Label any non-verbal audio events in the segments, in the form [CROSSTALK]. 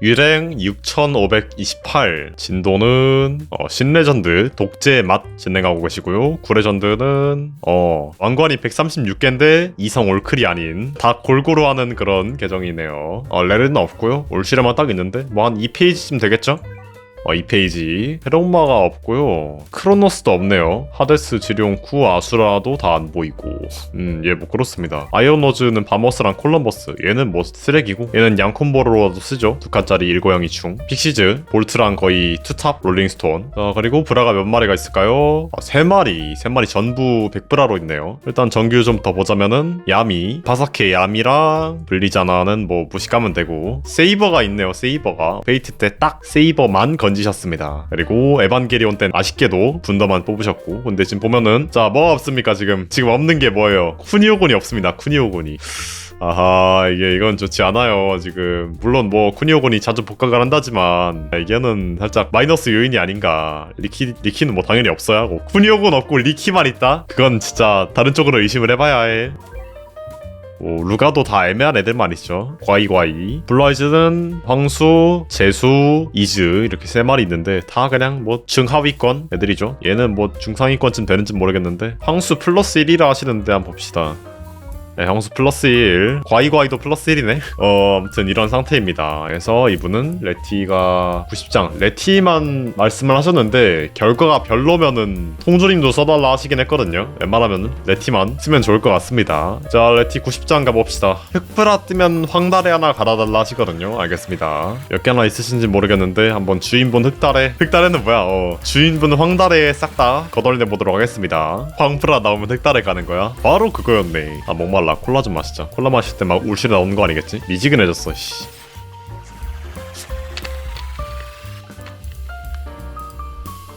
유랭 6528 진도는 어, 신레전드 독재 맛 진행하고 계시고요. 구레전드는 어 왕관이 136개인데 이성 올클이 아닌 다 골고루 하는 그런 계정이네요. 어 레르는 없고요. 올시레만 딱 있는데 뭐 한 2페이지쯤 되겠죠? 어, 2페이지. 헤롱마가 없고요. 크로노스도 없네요. 하데스, 지룡, 쿠, 아수라도 다 안 보이고. 음예뭐 그렇습니다. 아이언워즈는 바머스랑 콜럼버스. 얘는 뭐 쓰레기고. 얘는 양콤보로라도 쓰죠. 두 칸짜리 일고양이 충. 픽시즈 볼트랑 거의 투탑 롤링스톤. 어, 그리고 브라가 몇 마리가 있을까요? 아, 세 마리. 세 마리 전부 백브라로 있네요. 일단 정규 좀 더 보자면은 야미. 바사케 야미랑 블리자나는 뭐 무시 까면 되고. 세이버가 있네요 세이버가. 베이트 때 딱 세이버만 건지셨습니다. 그리고 에반게리온 땐 아쉽게도 분더만 뽑으셨고 근데 지금 보면은 자 뭐가 없습니까 지금? 지금 없는 게 뭐예요? 쿠니오곤이 없습니다 쿠니오곤이. 아하 이게 이건 좋지 않아요 지금. 물론 뭐 쿠니오곤이 자주 복각을 한다지만 이게는 살짝 마이너스 요인이 아닌가. 리키 리키는 뭐 당연히 없어야 하고. 쿠니오곤 없고 리키만 있다? 그건 진짜 다른 쪽으로 의심을 해봐야 해 뭐, 루가도 다 애매한 애들만 있죠. 과이과이. 블라이즈는 황수, 재수, 이즈 이렇게 세 마리 있는데 다 그냥 뭐 중하위권 애들이죠. 얘는 뭐 중상위권쯤 되는지 모르겠는데 황수 플러스 1이라 하시는데 한번 봅시다. 네, 형수 플러스 1, 과이과이도 플러스 1이네. 어, 아무튼 이런 상태입니다. 그래서 이분은 레티가 90장. 레티만 말씀을 하셨는데 결과가 별로면은 통조림도 써달라 하시긴 했거든요. 웬만하면은 레티만 쓰면 좋을 것 같습니다. 자, 레티 90장 가봅시다. 흑브라 뜨면 황달에 하나 갈아달라 하시거든요. 알겠습니다. 몇 개나 있으신지 모르겠는데 한번 주인분 흑달에 흑달에는 뭐야? 어, 주인분 황달에 싹 다 거덜내 보도록 하겠습니다. 황브라 나오면 흑달에 가는 거야. 바로 그거였네. 아 목말라. 콜라 좀 마시자. 콜라 마실 때 막 울실 나오는 거 아니겠지? 미지근해졌어. 씨.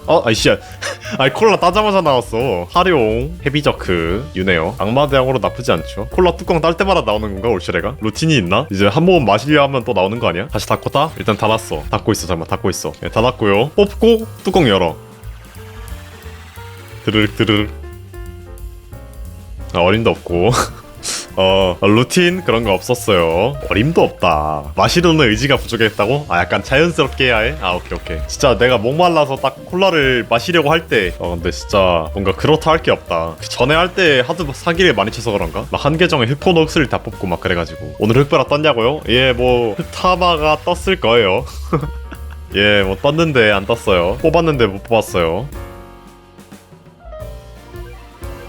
어, 아이씨. [LAUGHS] 아이 콜라 따자마자 나왔어. 하룡, 헤비저크, 유네어. 악마대왕으로 나쁘지 않죠. 콜라 뚜껑 딸 때마다 나오는 건가 올시레가? 루틴이 있나? 이제 한 모금 마시려 하면 또 나오는 거 아니야? 다시 닫고 따? 일단 닫았어. 닫고 있어 잠깐만 닫고 있어. 네, 닫았고요. 뽑고 뚜껑 열어. 드르륵 드르륵. 아, 어림도 없고. [LAUGHS] 어, 루틴 그런 거 없었어요. 어림도 없다. 마시는 의지가 부족했다고? 아, 약간 자연스럽게 해야 해? 아, 오케이, 오케이. 진짜 내가 목말라서 딱 콜라를 마시려고 할 때, 어, 근데 진짜 뭔가 그렇다 할 게 없다. 그 전에 할 때 하도 사기를 많이 쳐서 그런가? 막 한 계정에 흑슬 다 뽑고 막 그래가지고. 오늘 흑브라 떴냐고요? 예, 뭐, 흑타마가 떴을 거예요. [LAUGHS] 예, 뭐 떴는데 안 떴어요. 뽑았는데 못 뽑았어요.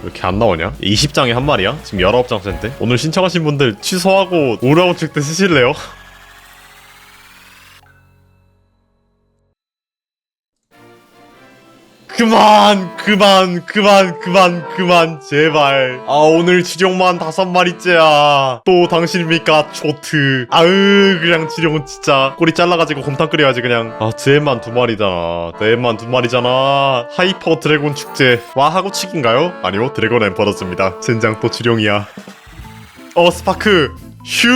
왜 이렇게 안 나오냐? 20장에 한 마리야? 지금 19장 센데? 오늘 신청하신 분들 취소하고 오라고 칠때 쓰실래요? 그만 그만 그만 그만 그만 제발. 아 오늘 지룡만 다섯 마리째야. 또 당신입니까 조트? 아으 그냥 지룡은 진짜 꼬리 잘라가지고 곰탕 끓여야지 그냥. 아 제만 두 마리잖아 제만 두 마리잖아. 하이퍼 드래곤 축제. 와 하고 치기인가요? 아니요 드래곤 엠퍼더즈입니다. 젠장 또 지룡이야. 어 스파크. 슛!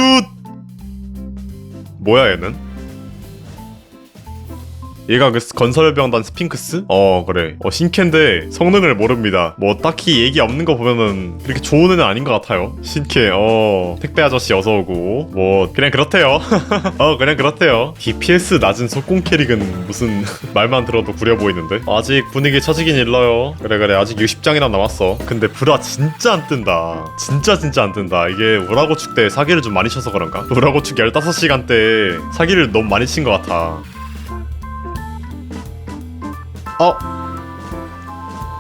뭐야 얘는? 얘가 그 건설병단 스핑크스? 어 그래. 어 신캐인데 성능을 모릅니다. 뭐 딱히 얘기 없는 거 보면은 그렇게 좋은 애는 아닌 것 같아요. 신캐 어. 택배 아저씨 어서오고. 뭐 그냥 그렇대요. [LAUGHS] 어 그냥 그렇대요. DPS 낮은 속공 캐릭은 무슨 [LAUGHS] 말만 들어도 구려 보이는데? 아직 분위기 처지긴 일러요. 그래 그래. 아직 60장이나 남았어. 근데 브라 진짜 안 뜬다. 진짜 진짜 안 뜬다. 이게 우라고축 때 사기를 좀 많이 쳐서 그런가? 우라고축 15시간 때 사기를 너무 많이 친 것 같아 어?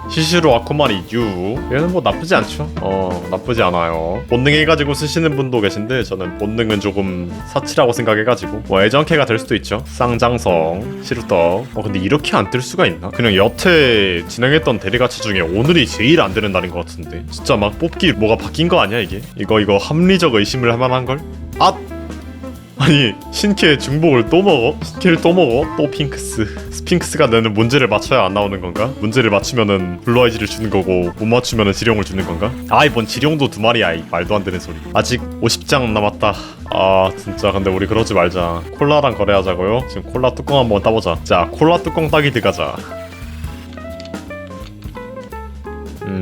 시시로 아쿠마리 유. 얘는 뭐 나쁘지 않죠. 어 나쁘지 않아요. 본능 해가지고 쓰시는 분도 계신데 저는 본능은 조금 사치라고 생각해가지고 뭐 애정캐가 될 수도 있죠. 쌍장성 시루떡. 어 근데 이렇게 안 뜰 수가 있나? 그냥 여태 진행했던 대리가치 중에 오늘이 제일 안 되는 날인 것 같은데. 진짜 막 뽑기 뭐가 바뀐 거 아니야 이게? 이거 이거 합리적 의심을 할 만한걸? 아 아니 신캐 중복을 또 먹어? 신캐를 또 먹어? 또 핑크스 스핑크스가 내는 문제를 맞춰야 안 나오는 건가? 문제를 맞추면은 블루아이즈를 주는 거고 못 맞추면은 지룡을 주는 건가? 아 이번 지룡도 두 마리야 이 말도 안 되는 소리 아직 50장 남았다 아 진짜 근데 우리 그러지 말자 콜라랑 거래하자고요? 지금 콜라 뚜껑 한번 따보자 자 콜라 뚜껑 따기 들어가자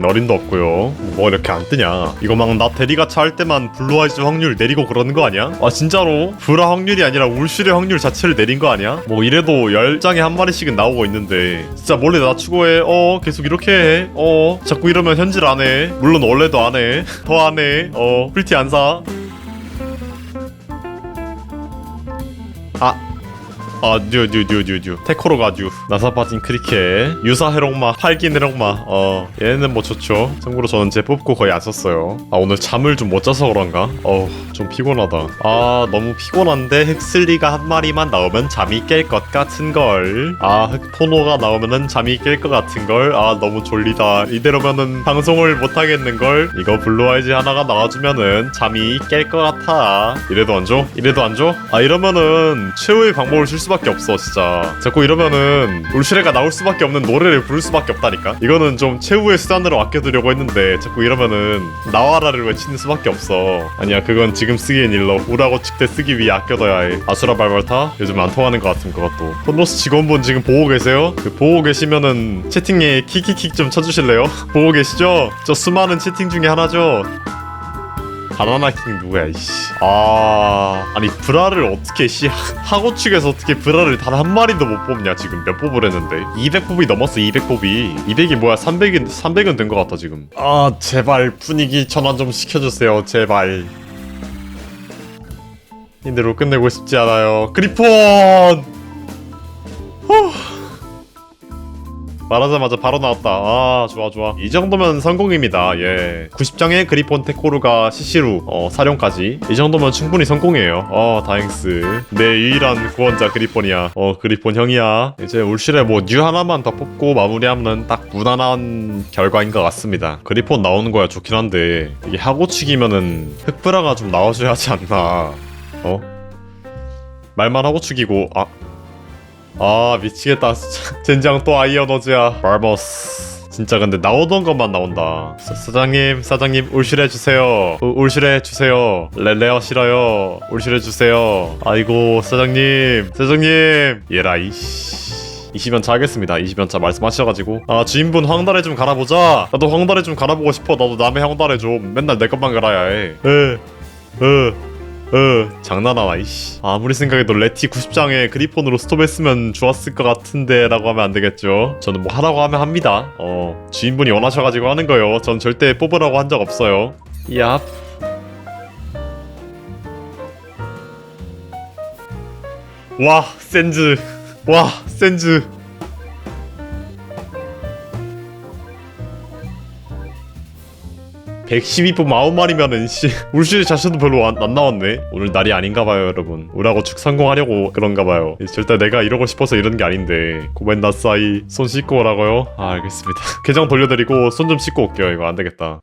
어림도 없고요. 뭐 이렇게 안 뜨냐? 이거 막 나 대리가차 할 때만 블루아이즈 확률 내리고 그러는 거 아니야? 아 진짜로? 불화 확률이 아니라 울실의 확률 자체를 내린 거 아니야? 뭐 이래도 10장에 한 마리씩은 나오고 있는데. 진짜 몰래 낮추고 해 어 계속 이렇게 해 어 자꾸 이러면 현질 안 해? 물론 원래도 안 해 더 [LAUGHS] 안 해 어 프리티 안 사? 아 아, 뉴, 뉴, 뉴, 뉴, 뉴. 테코로가 뉴. 나사파진 크리켓. 유사 해롱마. 팔긴 해롱마. 어, 얘는 뭐 좋죠. 참고로 저는 제 뽑고 거의 안 썼어요. 아, 오늘 잠을 좀 못 자서 그런가? 어우, 좀 피곤하다. 아, 너무 피곤한데 흑슬리가 한 마리만 나오면 잠이 깰 것 같은걸. 아, 흑포노가 나오면은 잠이 깰 것 같은걸. 아, 너무 졸리다. 이대로면은 방송을 못 하겠는걸. 이거 블루아이즈 하나가 나와주면은 잠이 깰 것 같아. 이래도 안 줘? 이래도 안 줘? 아, 이러면은 최후의 방법을 쓸 수밖에 없어, 진짜. 자꾸 이러면은 울슈레가 나올 수밖에 없는 노래를 부를 수밖에 없다니까? 이거는 좀 최후의 수단으로 아껴두려고 했는데 자꾸 이러면은 나와라를 외치는 수밖에 없어. 아니야, 그건 지금 쓰기엔 일러. 우라고 측대 쓰기 위해 아껴둬야 해. 아수라 발발타? 요즘 안 통하는 것 같은 그것도. 폰로스 직원분 지금 보고 계세요? 그 보고 계시면은 채팅에 킥킥킥 좀 쳐주실래요? [LAUGHS] 보고 계시죠? 저 수많은 채팅 중에 하나죠? 바나나킹 누구야 이씨. 아 아니 브라를 어떻게 씨 [LAUGHS] 하고 측에서 어떻게 브라를 단 한 마리도 못 뽑냐 지금 몇 뽑으랬는데. 200 뽑이 넘었어 200 뽑이. 200이 뭐야 300은 300은 된 것 같다 지금. 아 제발 분위기 전환 좀 시켜주세요 제발. 이대로 끝내고 싶지 않아요. 그리폰! 후. 말하자마자 바로 나왔다. 아, 좋아, 좋아. 이 정도면 성공입니다. 예. 90장의 그리폰 테코루가 시시루, 어, 사령까지. 이 정도면 충분히 성공이에요. 어, 다행스. 내 유일한 구원자 그리폰이야. 어, 그리폰 형이야. 이제 울실에 뭐 뉴 하나만 더 뽑고 마무리하면 딱 무난한 결과인 것 같습니다. 그리폰 나오는 거야 좋긴 한데, 이게 하고치기면은 흑브라가 좀 나와줘야 하지 않나. 어? 말만 하고 축이고, 아, 아 미치겠다 진짜. [LAUGHS] 젠장 또 아이언어즈야. 바버스. 진짜 근데 나오던 것만 나온다. 사, 사장님 사장님 울실해 주세요. 우- 울실해 주세요. 레, 레어 싫어요. 울실해 주세요. 아이고 사장님 사장님. 얘라 이씨. 20연차 하겠습니다. 20연차 말씀하셔가지고. 아 주인분 황달에 좀 갈아보자. 나도 황달에 좀 갈아보고 싶어. 나도 남의 황달에 좀 맨날 내 것만 갈아야 해. 에, 에. 어 장난하나 이씨. 아무리 생각해도 레티 90장에 그리폰으로 스톱했으면 좋았을 것 같은데 라고 하면 안 되겠죠. 저는 뭐 하라고 하면 합니다. 어 주인분이 원하셔가지고 하는 거요. 전 절대 뽑으라고 한 적 없어요. 얍. 와, 센즈. 와, 센즈. (112분) 40마리면은 씨. [LAUGHS] 울실 자체도 별로 안, 안 나왔네. 오늘 날이 아닌가 봐요 여러분. 우라고 축 성공하려고 그런가 봐요. 절대 내가 이러고 싶어서 이러는 게 아닌데. 고멘나사이. 손 씻고 오라고요? 아 알겠습니다. [LAUGHS] 계정 돌려드리고 손 좀 씻고 올게요. 이거 안 되겠다